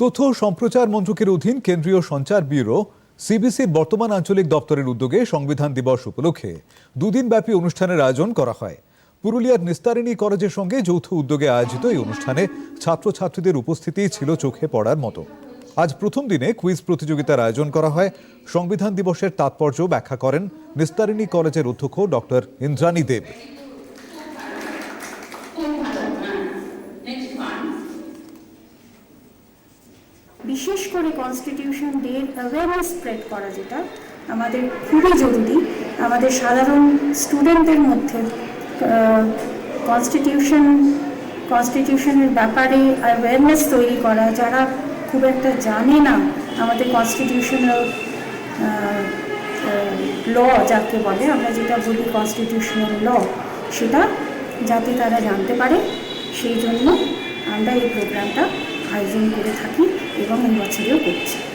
তথ্য সম্প্রচার মন্ত্রকের অধীন কেন্দ্রীয় সঞ্চার ব্যুরো সিবিসির বর্তমান আঞ্চলিক দপ্তরের উদ্যোগে সংবিধান দিবস উপলক্ষে দুদিন ব্যাপী অনুষ্ঠানের আয়োজন করা হয়। পুরুলিয়ার নিস্তারিণী কলেজের সঙ্গে যৌথ উদ্যোগে আয়োজিত এই অনুষ্ঠানে ছাত্রছাত্রীদের উপস্থিতি ছিল চোখে পড়ার মতো। আজ প্রথম দিনে কুইজ প্রতিযোগিতার আয়োজন করা হয়। সংবিধান দিবসের তাৎপর্য ব্যাখ্যা করেন নিস্তারিণী কলেজের অধ্যক্ষ ডক্টর ইন্দ্রাণী দেব। বিশেষ করে কনস্টিটিউশন ডে অ্যাওয়ারনেস স্প্রেড করা যেটা আমাদের খুবই জরুরি। আমাদের সাধারণ স্টুডেন্টদের মধ্যে কনস্টিটিউশন কনস্টিটিউশনের ব্যাপারে অ্যাওয়ারনেস তৈরি করা, যারা খুব একটা জানে না আমাদের কনস্টিটিউশনাল ল যাকে বলে, আমরা যেটা বলি কনস্টিটিউশনাল ল সেটা যাতে তারা জানতে পারে, সেই জন্য আমরা এই প্রোগ্রামটা আয়োজন করে থাকি। এবং এই বছরেও করছি।